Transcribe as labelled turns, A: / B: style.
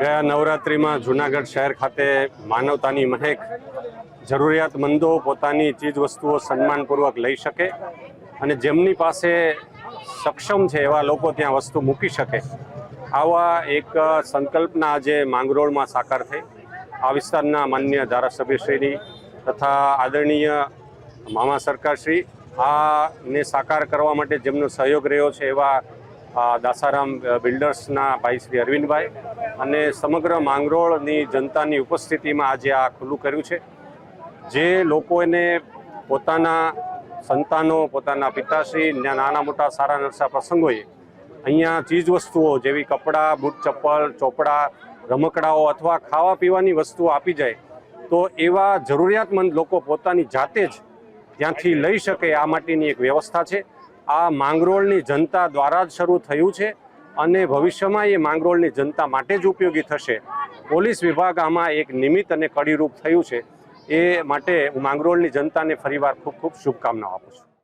A: ગયા નવરાત્રિમાં જૂનાગઢ શહેર ખાતે માનવતાની મહેક, જરૂરિયાતમંદો પોતાની ચીજ વસ્તુઓ સન્માનપૂર્વક લઈ શકે અને જેમની પાસે સક્ષમ છે એવા લોકો ત્યાં વસ્તુ મૂકી શકે. આવા એક સંકલ્પના આજે માંગરોળમાં સાકાર થઈ. આ વિસ્તારના માન્ય ધારાસભ્યશ્રીની તથા આદરણીય મામા સરકારશ્રી આ ને સાકાર કરવા માટે જેમનો સહયોગ રહ્યો છે એવા દાસારામ બિલ્ડર્સના ભાઈ શ્રી અરવિંદભાઈ અને સમગ્ર માંગરોળની જનતાની ઉપસ્થિતિમાં આજે આ ખુલ્લું કર્યું છે. જે લોકોને પોતાના સંતાનો, પોતાના પિતાશ્રી નાના મોટા સારા નરસા પ્રસંગોએ અહીંયા ચીજ વસ્તુઓ જેવી કપડાં, બૂટ, ચપ્પલ, ચોપડા, રમકડાઓ અથવા ખાવા પીવાની વસ્તુઓ આપી જાય, તો એવા જરૂરિયાતમંદ લોકો પોતાની જાતે જ ત્યાંથી લઈ શકે આ માટેની એક વ્યવસ્થા છે. આ માંગરોળની જનતા દ્વારા જ શરૂ થયું છે. અને ભવિષ્યમાં એ માંગરોળની જનતા માટે જ ઉપયોગી થશે. પોલીસ વિભાગ આમાં એક નિમિત્ત અને કડીરૂપ થયું છે. એ માટે હું માંગરોળની જનતાને ફરીવાર ખૂબ ખૂબ શુભકામનાઓ આપું છું.